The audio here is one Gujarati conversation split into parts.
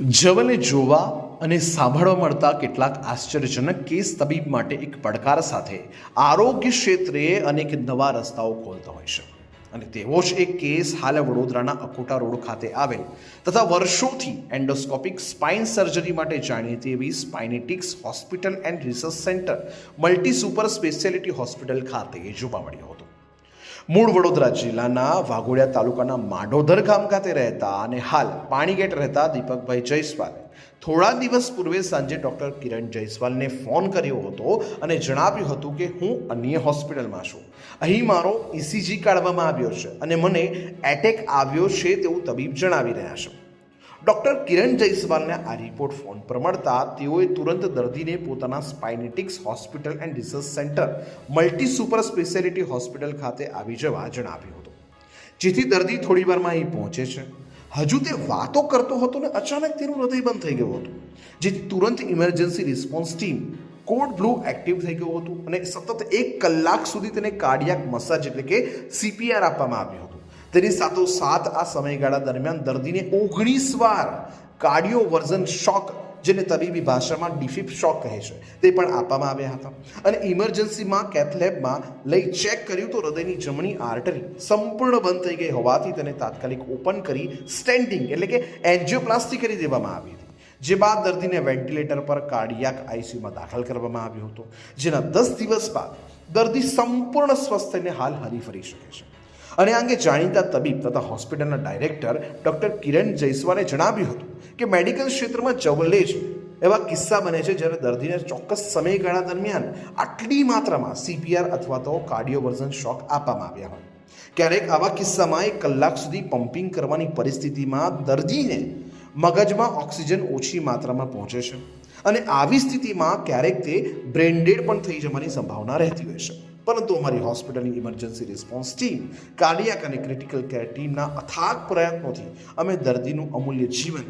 જવને જોવા અને સાંભળવા મળતા કેટલાક આશ્ચર્યજનક કેસ તબીબ માટે એક પડકાર સાથે આરોગ્ય ક્ષેત્રે અનેક નવા રસ્તાઓ ખોલતા હોય છે. અને તેવો જ એક કેસ હાલ વડોદરાના અકોટા રોડ ખાતે આવેલ તથા વર્ષોથી એન્ડોસ્કોપિક સ્પાઇન સર્જરી માટે જાણીતી એવી Spinetics hospital and research centre multi super speciality hospital ખાતે જોવા મળ્યો હતો. મૂળ વડોદરા જિલ્લાના વાઘોડિયા તાલુકાના માઢોદર ગામ ખાતે રહેતા અને હાલ પાણીગેટ રહેતા દીપકભાઈ જયસ્વાલે. થોડા દિવસ પૂર્વે સાંજે ડૉક્ટર કિરણ જયસ્વાલને ફોન કર્યો હતો અને જણાવ્યું હતું કે હું અન્ય હોસ્પિટલમાં છું. અહીં મારો ઇસીજી કાઢવામાં આવ્યો છે અને મને એટેક આવ્યો છે તેવું તબીબ જણાવી રહ્યા છે. ડૉક્ટર કિરણ જયસ્વાલને આ રિપોર્ટ ફોન પર મળતા તેઓએ તુરંત દર્દીને પોતાના Spinetics hospital and research centre multi super speciality hospital ખાતે આવી જવા જણાવ્યું હતું. જેથી દર્દી થોડીવારમાં અહીં પહોંચે છે. હજુ તે વાતો કરતો હતો ને અચાનક તેનું હૃદય બંધ થઈ ગયું હતું. જેથી તુરંત emergency response team code blue active થઈ ગયું હતું અને સતત એક કલાક સુધી તેને કાર્ડિયાક મસાજ એટલે કે સીપીઆર આપવામાં આવ્યું હતું. તેની સાથોસાથ આ સમયગાળા દરમિયાન દર્દીને ઓગણીસ વાર કાર્ડિયો વર્ઝન શોક, જેને તબીબી ભાષામાં ડિફિપ શોક કહે છે, તે પણ આપવામાં આવ્યા હતા. અને ઇમરજન્સીમાં કેથલેબમાં લઈ ચેક કર્યું તો હૃદયની જમણી આર્ટરી સંપૂર્ણ બંધ થઈ ગઈ હોવાથી તેને તાત્કાલિક ઓપન કરી સ્ટેન્ડિંગ, એટલે કે એન્જિયોપ્લાસ્ટી કરી દેવામાં આવી હતી. જે બાદ દર્દીને વેન્ટિલેટર પર કાર્ડિયાક આઈસીયુમાં દાખલ કરવામાં આવ્યો હતો, જેના દસ દિવસ બાદ દર્દી સંપૂર્ણ સ્વસ્થ થઈને હાલ હરીફરી શકે છે. અને આ અંગે જાણીતા તબીબ તથા હોસ્પિટલના ડાયરેક્ટર ડૉક્ટર કિરણ જયસ્વાલે જણાવ્યું હતું કે મેડિકલ ક્ષેત્રમાં જવલે જ એવા કિસ્સા બને છે જ્યારે દર્દીને ચોક્કસ સમયગાળા દરમિયાન આટલી માત્રામાં સીપીઆર અથવા તો કાર્ડિયોવર્ઝન શોક આપવામાં આવ્યા હોય. ક્યારેક આવા કિસ્સામાં એક કલાક સુધી પમ્પિંગ કરવાની પરિસ્થિતિમાં દર્દીને મગજમાં ઓક્સિજન ઓછી માત્રામાં પહોંચે છે. અને આવી સ્થિતિમાં ક્યારેક તે બ્રેન્ડેડ પણ થઈ જવાની સંભાવના રહેતી હોય છે. પરંતુ અમારી હોસ્પિટલની ઇમરજન્સી રિસ્પોન્સ ટીમ, કાર્ડિયાક અને ક્રિટિકલ કેર ટીમના અથાગ પ્રયત્નોથી અમે દર્દીનું અમૂલ્ય જીવન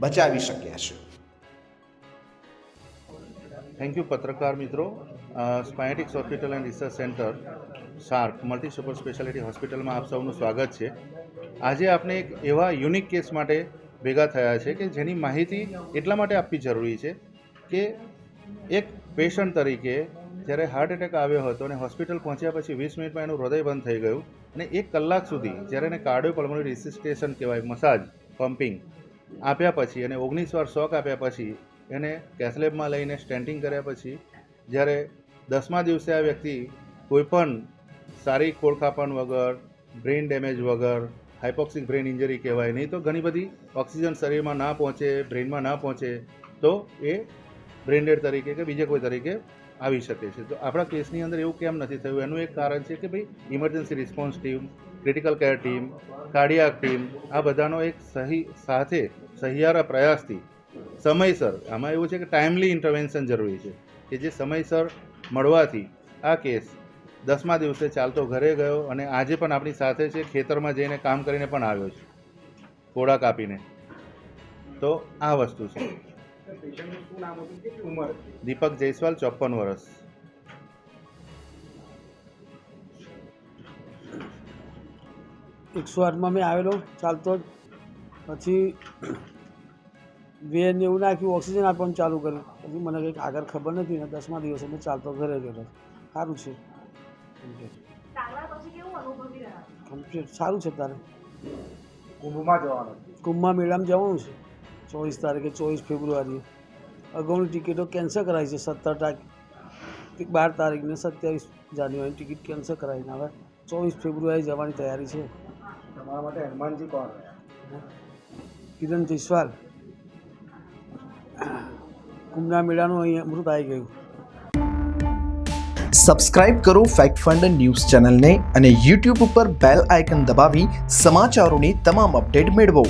બચાવી શક્યા છે. થેન્ક યુ પત્રકાર મિત્રો. સ્પાયટિક્સ hospital and research centre sharp multi super speciality હોસ્પિટલમાં આપ સૌનું સ્વાગત છે. આજે આપણે એક એવા યુનિક કેસ માટે ભેગા થયા છે કે જેની માહિતી એટલા માટે આપવી જરૂરી છે કે એક પેશન્ટ તરીકે જ્યારે હાર્ટ એટેક આવ્યો હતો અને હોસ્પિટલ પહોંચ્યા પછી વીસ મિનિટમાં એનું હૃદય બંધ થઈ ગયું અને એક કલાક સુધી જ્યારે એને કાર્ડિયો પલ્મોનરી રિસિસ્ટેશન કહેવાય મસાજ પમ્પિંગ આપ્યા પછી અને ઓગણીસ વાર શોક આપ્યા પછી એને કેથલેબમાં લઈને સ્ટેન્ટિંગ કર્યા પછી જ્યારે દસમા દિવસે આ વ્યક્તિ કોઈપણ સારી ખોળખાપણ વગર બ્રેઇન ડેમેજ વગર હાઇપોક્સિક બ્રેઇન ઇન્જરી કહેવાય, નહીં તો ઘણી બધી ઓક્સિજન શરીરમાં ના પહોંચે બ્રેઇનમાં ના પહોંચે, તો એ બ્રેન્ડેડ તરીકે કે બીજે કોઈ તરીકે આવી શકે છે. તો આપણા કેસની અંદર એવું કેમ નથી થયું? એનું એક કારણ છે કે ભાઈ emergency response team critical care team cardiac team આ બધાનો એક સહી સાથે સહિયારા પ્રયાસથી સમયસર, આમાં એવું છે કે ટાઈમલી ઇન્ટરવેન્શન જરૂરી છે કે જે સમયસર મળવાથી આ કેસ દસમા દિવસે ચાલતો ઘરે ગયો અને આજે પણ આપણી સાથે છે, ખેતરમાં જઈને કામ કરીને પણ આવ્યો છે. કોડા કાપીને તો આ વસ્તુ છે. દીપક જયસ્વાલ ચોપન વર્ષ. એકસો આઠમાં મેં આવેલો ચાલતો જ. પછી વેન એવું નાખ્યું ઓક્સિજન આપવાનું ચાલુ કર્યું. પછી મને કંઈક આગળ ખબર નથી ને દસમા દિવસે મેં ચાલતો ઘરે ગયેલો. સારું છે. કમ્પ્લીટ સારું છે તારે. કુંભમાં જવાનું. કુંભમાં મેળામાં જવાનું છે. ચોવીસ તારીખે ચોવીસ ફેબ્રુઆરીએ. અગાઉની ટિકિટો કેન્સલ કરાવી છે સત્તર તારીખ બાર તારીખને સત્યાવીસ જાન્યુઆરીની ટિકિટ કેન્સલ કરાવીને હવે ચોવીસ ફેબ્રુઆરી જવાની તૈયારી છે. તમારા માટે હનુમાનજી કોણ કિરણ જયસ્વાલ. કુંભના મેળાનું અહીંયા અમૃત આવી ગયું. સબસ્ક્રાઇબ કરો ફેક્ટ ફંડ ન્યૂઝ ચેનલને અને યુટ્યુબ ઉપર બેલ આઇકન દબાવી સમાચારોની તમામ અપડેટ મેળવો.